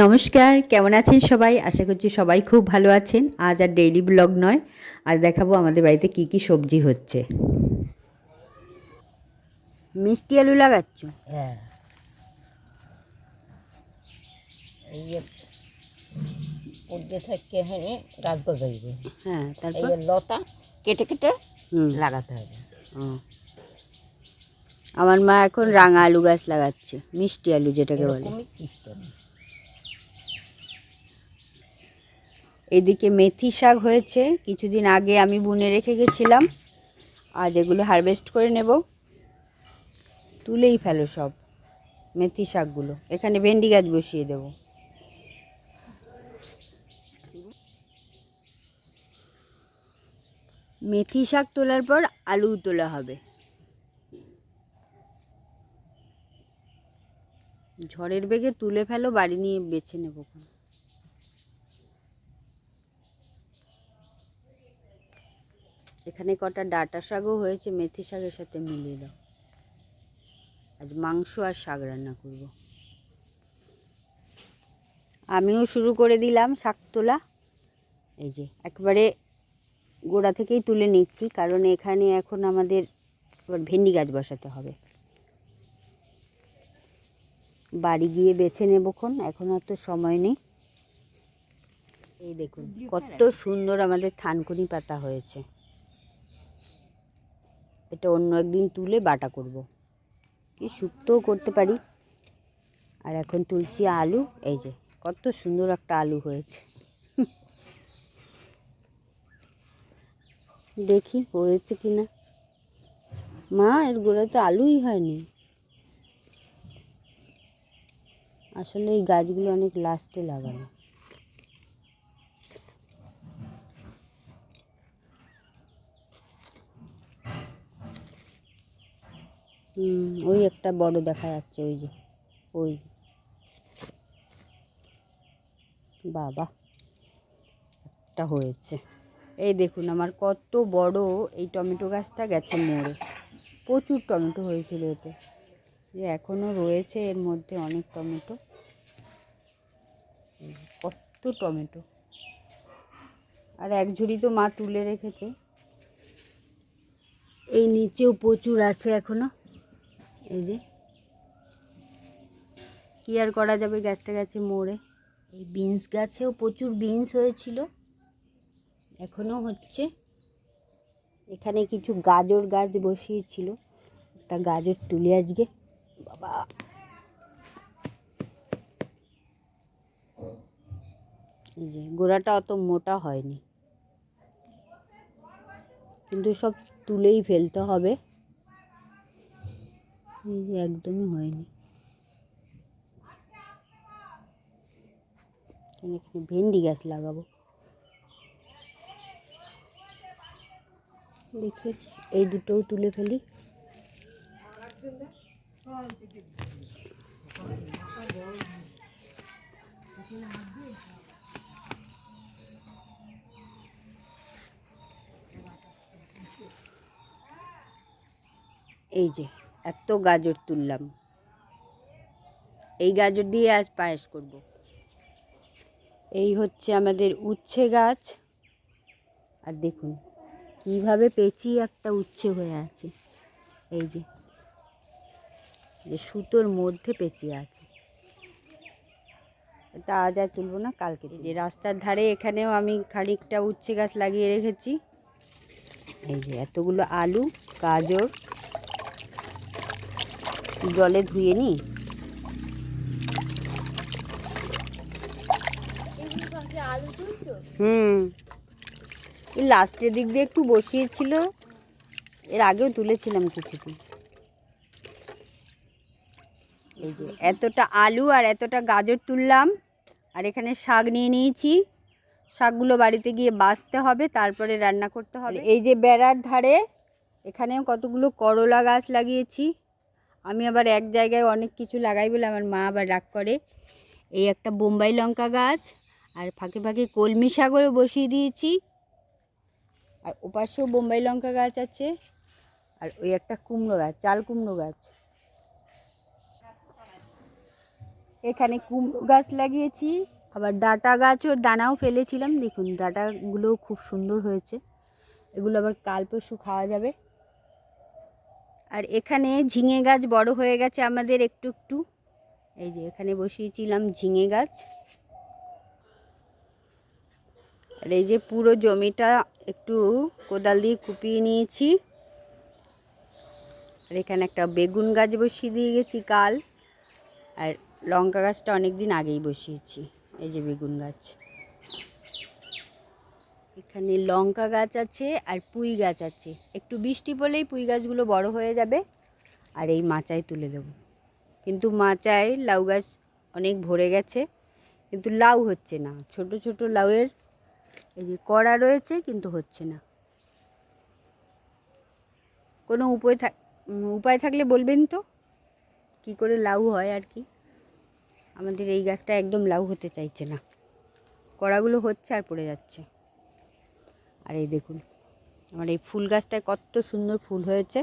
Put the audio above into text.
নমস্কার কেমন আছেন সবাই? আশা করছি সবাই খুব ভালো আছেন। আজ আর ডেইলি ব্লগ নয় আজ দেখাবো আমাদের বাড়িতে কি কি সবজি হচ্ছে। মিষ্টি আলু লাগাচ্ছ? হ্যাঁ। এই থেকে হেনে গাছ গজাইবে হ্যাঁ তারপর? লতা কেটে কেটে লাগাতে হবে। আমার মা এখন রাঙা আলু গাছ লাগাচ্ছে মিষ্টি আলু যেটাকে বলে। সিস্টেম এদিকে মেথি শাক হয়েছে। কিছুদিন আগে আমি বুনে রেখে গেছিলাম। আজ এগুলো হারভেস্ট করে নেব। তুলেই ফেলো সব মেথি শাকগুলো। এখানে ভেন্ডি গাছ বসিয়ে দেব। মেথি শাক তোলার পর আলু তোলা হবে। ঝড়ের বেগে তুলে ফেলো, বাড়ি নিয়ে বেছে নেব। এখানে কটা ডাটা শাকও হয়েছে, মেথি শাকের সাথে মিলিয়ে দাও। আজ মাংস আর শাক রান্না করব। আমিও শুরু করে দিলাম শাক তোলা। এই যে, একবারে গোড়া থেকেই তুলে নিচ্ছি, কারণ এখানে এখন আমাদের আবার ভেন্ডি গাছ বসাতে হবে। বাড়ি গিয়ে বেছে নেবক্ষণ এখন আর তো সময় নেই। এই দেখুন, কত সুন্দর আমাদের থানকুনি পাতা হয়েছে। এটা অন্য একদিন তুলে বাটা করব। কি শুক্তও করতে পারি। আর এখন তুলছি আলু, এই যে কত সুন্দর একটা আলু হয়েছে। দেখি হয়েছে কি না মা, এর গোড়ায় তো আলুই হয়নি। আসলে এই গাছগুলো অনেক লাস্টে লাগানো। ওই একটা বড় দেখা যাচ্ছে, ওই যে, ওই বাবা, একটা হয়েছে। এই দেখুন, আমার কত বড় এই টমেটো গাছটা গেছে মরে। প্রচুর টমেটো হয়েছিল এতে। যে এখনও রয়েছে এর মধ্যে অনেক টমেটো। কত টমেটো। আর এক ঝুড়ি তো মা তুলে রেখেছে। এই নিচেও প্রচুর আছে এখনও। এই যে। কী আর করা যাবে গাছটা গাছে মোড়ে এই বিনস গাছেও প্রচুর বিনস হয়েছিল। এখনও হচ্ছে। এখানে কিছু গাজর গাছ বসিয়েছিল। একটা গাজর তুলে আজকে। বাবা। এই যে গোড়াটা অত মোটা হয়নি। কিন্তু সব তুলেই ফেলতে হবে। এই যে একদমই হয়নি। এখানে ভেন্ডি গাছ লাগাবো। দেখি, এই দুটোও তুলে ফেলি। এই যে। এত গাজর তুললাম। এই গাজর দিয়ে আজ পায়েস করব। এই হচ্ছে আমাদের উচ্ছে গাছ। আর দেখুন কীভাবে পেঁচি একটা উচ্ছে হয়ে আছে। এই যে যে সুতোর মধ্যে পেঁচি আছে। এটা আজ আর তুলবো না কালকে যে রাস্তার ধারে এখানেও আমি খানিকটা উচ্ছে গাছ লাগিয়ে রেখেছি। এই যে এতগুলো আলু গাজর জলে ধুয়ে নিই হুম। এই লাস্টের দিক দিয়ে একটু বসিয়েছিল। এর আগেও তুলেছিলাম কিছুদিন। এই যে এতটা আলু আর এতটা গাজর তুললাম। আর এখানে শাক নিয়ে নিয়েছি। শাকগুলো বাড়িতে গিয়ে বাছতে হবে, তারপরে রান্না করতে হবে। এই যে বেড়ার ধারে এখানেও কতগুলো করলা গাছ লাগিয়েছি। আমি আবার এক জায়গায় অনেক কিছু লাগাই বলে আমার মা আবার রাগ করে। এই একটা বোম্বাই লঙ্কা গাছ আর ফাঁকে ফাঁকে কলমি শাকও বসিয়ে দিয়েছি। আর ওপাশেও বোম্বাই লঙ্কা গাছ আছে আর ওই একটা কুমড়ো গাছ, চাল কুমড়ো গাছ। এখানে কুমড়ো গাছ লাগিয়েছি, আবার ডাটা গাছও দানাও ফেলেছিলাম। দেখুন ডাটাগুলো খুব সুন্দর হয়েছে। এগুলো আবার কাল পরশু খাওয়া যাবে। আর এখানে ঝিঙে গাছ বড় হয়ে গেছে আমাদের একটু একটু। এই যে এখানে বসিয়েছিলাম ঝিঙে গাছ। আর এই যে পুরো জমিটা একটু কোদাল দিয়ে কুপিয়ে নিয়েছি। আর এখানে একটা বেগুন গাছ বসিয়ে দিয়ে গেছি কাল। আর লঙ্কা গাছটা অনেক দিন আগেই বসিয়েছি। এই যে বেগুন গাছ। এখানে লঙ্কা গাছ আছে আর পুঁই গাছ আছে। একটু বৃষ্টি পড়লেই পুঁই গাছগুলো বড় হয়ে যাবে আর এই মাচায় তুলে দেব। কিন্তু মাচায় লাউ গাছ অনেক ভরে গেছে, কিন্তু লাউ হচ্ছে না। ছোট ছোট লাউয়ের এই যে কড়া রয়েছে, কিন্তু হচ্ছে না। কোনো উপায় থাক উপায় থাকলে বলবেন তো? কি করে লাউ হয় আর কি? আমাদের এই গাছটা একদম লাউ হতে চাইছে না। কড়াগুলো হচ্ছে আর পড়ে যাচ্ছে। আর এই দেখুন আমার এই ফুল গাছটায় কত সুন্দর ফুল হয়েছে।